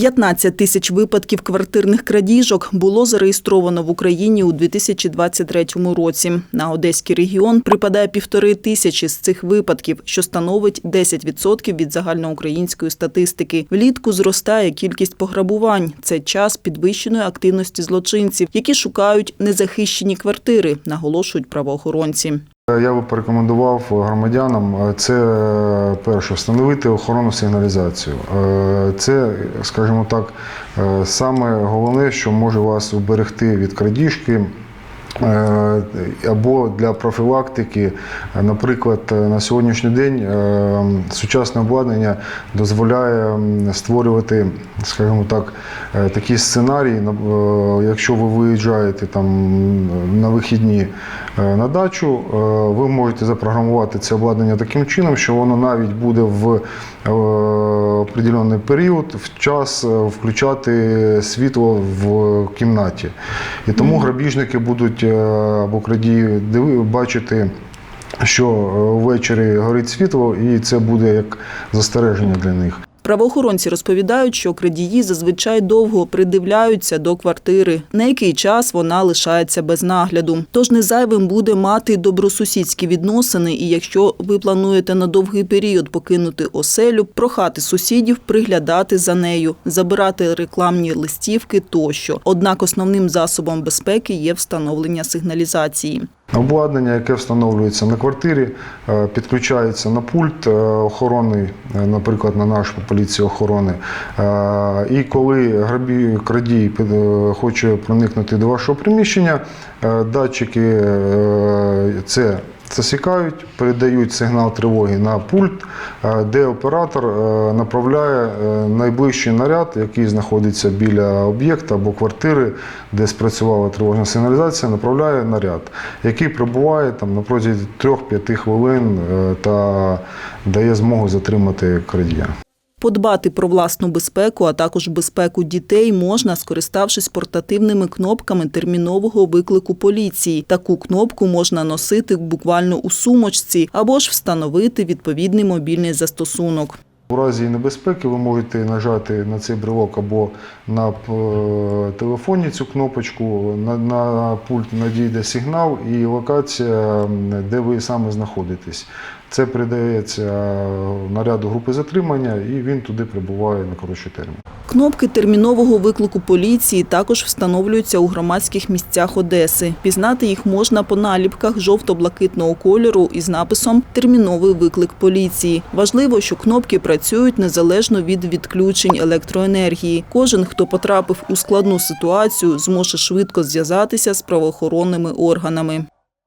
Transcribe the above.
15 тисяч випадків квартирних крадіжок було зареєстровано в Україні у 2023 році. На Одеський регіон припадає півтори тисячі з цих випадків, що становить 10% від загальноукраїнської статистики. Влітку зростає кількість пограбувань. Це час підвищеної активності злочинців, які шукають незахищені квартири, наголошують правоохоронці. Я би порекомендував громадянам е, це е, перше встановити охоронну сигналізацію. Е, Це, скажімо так, е, саме головне, що може вас уберегти від крадіжки. е, Або для профілактики, Е, наприклад, е, на сьогоднішній день е, сучасне обладнання дозволяє створювати, скажімо так, е, такі сценарії. е, Якщо ви виїжджаєте там на вихідні е, на дачу, е, ви можете запрограмувати це обладнання таким чином, що воно навіть буде в е, определений період в час е, включати світло в кімнаті. І тому грабіжники будуть е, або крадії бачити. Що е, ввечері горить світло, і це буде як застереження для них. Правоохоронці розповідають, що крадії зазвичай довго придивляються до квартири, на який час вона лишається без нагляду. Тож не зайвим буде мати добросусідські відносини, і якщо ви плануєте на довгий період покинути оселю, прохати сусідів приглядати за нею, забирати рекламні листівки тощо. Однак основним засобом безпеки є встановлення сигналізації. Обладнання, яке встановлюється на квартирі, е, підключається на пульт е, охорони, е, наприклад, на нашу поліцію охорони. І коли грабі крадій хоче проникнути до вашого приміщення, датчики це засікають, передають сигнал тривоги на пульт, е, де оператор е, направляє е, найближчий наряд, який знаходиться біля об'єкта або квартири, де спрацювала тривожна сигналізація, направляє наряд, який прибуває там на протязі 3-5 хвилин та дає змогу затримати крадія. Подбати про власну безпеку, а також безпеку дітей можна, скориставшись портативними кнопками термінового виклику поліції. Таку кнопку можна носити буквально у сумочці або ж встановити відповідний мобільний застосунок. У разі небезпеки ви можете нажати на цей брелок або на е, телефоні цю кнопочку, на, на пульт надійде сигнал і локація, де ви саме знаходитесь. Це передається наряду групи затримання і він туди прибуває на коротший термін. Кнопки термінового виклику поліції також встановлюються у громадських місцях Одеси. Пізнати їх можна по наліпках жовто-блакитного кольору із написом Терміновий виклик поліції. Важливо, що кнопки працюють незалежно від відключень електроенергії. Кожен, хто потрапив у складну ситуацію, зможе швидко зв'язатися з правоохоронними органами.